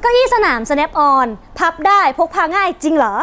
เก้าอี้สนาม Snap on พับได้พกพาง่ายจริงเหรอ